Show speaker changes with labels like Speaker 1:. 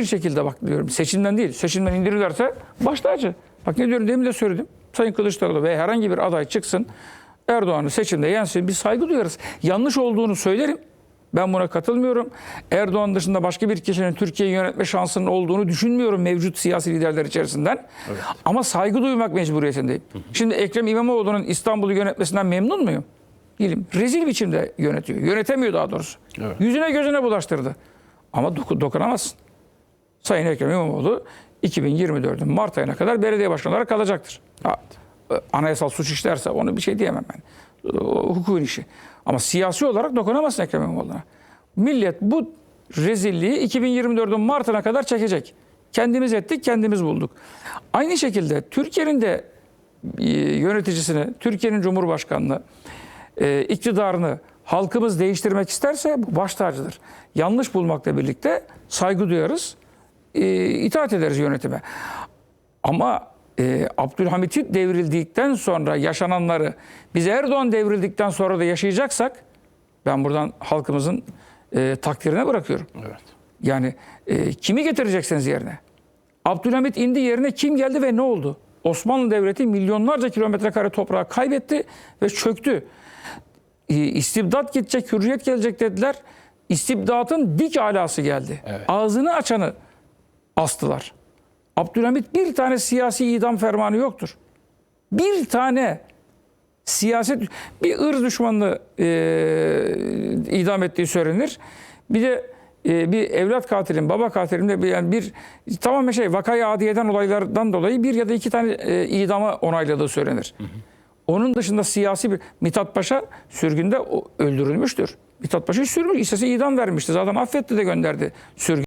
Speaker 1: bir şekilde bak diyorum seçimden değil seçimden indirirlerse baş tacı. Bak ne diyorum demin de söyledim. Sayın Kılıçdaroğlu ve herhangi bir aday çıksın Erdoğan'ı seçimde yensin biz saygı duyarız. Yanlış olduğunu söylerim. Ben buna katılmıyorum. Erdoğan dışında başka bir kişinin Türkiye'yi yönetme şansının olduğunu düşünmüyorum mevcut siyasi liderler içerisinden. Ama saygı duymak mecburiyetindeyim. Şimdi Ekrem İmamoğlu'nun İstanbul'u yönetmesinden memnun muyum? Değilim. Rezil biçimde yönetiyor. Yönetemiyor daha doğrusu.
Speaker 2: Evet.
Speaker 1: Yüzüne gözüne bulaştırdı. Ama doku- dokunamazsın. Sayın Ekrem İmamoğlu 2024'ün Mart ayına kadar belediye başkanı olarak kalacaktır. Ha, e, anayasal suç işlerse onu bir şey diyemem ben. O, hukukun işi. Ama siyasi olarak dokunamazsın Ekrem İmamoğlu'na. Millet bu rezilliği 2024'ün Mart'ına kadar çekecek. Kendimiz ettik, kendimiz bulduk. Aynı şekilde Türkiye'nin de e, yöneticisini, Türkiye'nin Cumhurbaşkanını, e, iktidarını halkımız değiştirmek isterse bu baş tacıdır. Yanlış bulmakla birlikte saygı duyarız, e, itaat ederiz yönetime. Ama e, Abdülhamit'i devrildikten sonra yaşananları biz Erdoğan devrildikten sonra da yaşayacaksak ben buradan halkımızın e, takdirine bırakıyorum.
Speaker 2: Evet.
Speaker 1: Yani e, kimi getireceksiniz yerine? Abdülhamit indi yerine kim geldi ve ne oldu? Osmanlı Devleti milyonlarca kilometre kare toprağı kaybetti ve çöktü. E, istibdat gidecek, hürriyet gelecek dediler. İstibdatın dik alası geldi.
Speaker 2: Evet.
Speaker 1: Ağzını açanı astılar. Abdülhamit bir tane siyasi idam fermanı yoktur. Bir tane siyaset bir ırz düşmanını e, idam ettiği söylenir. Bir de e, bir evlat katilin, baba katilin de bir, yani bir tamamen şey vakayı adiyeden olaylardan dolayı bir ya da iki tane e, idama onayladığı söylenir. Onun dışında siyasi bir Mithat Paşa sürgünde öldürülmüştür. Mithat Paşa sürgün istese idam vermişti. Zaten affetti de gönderdi sürgün.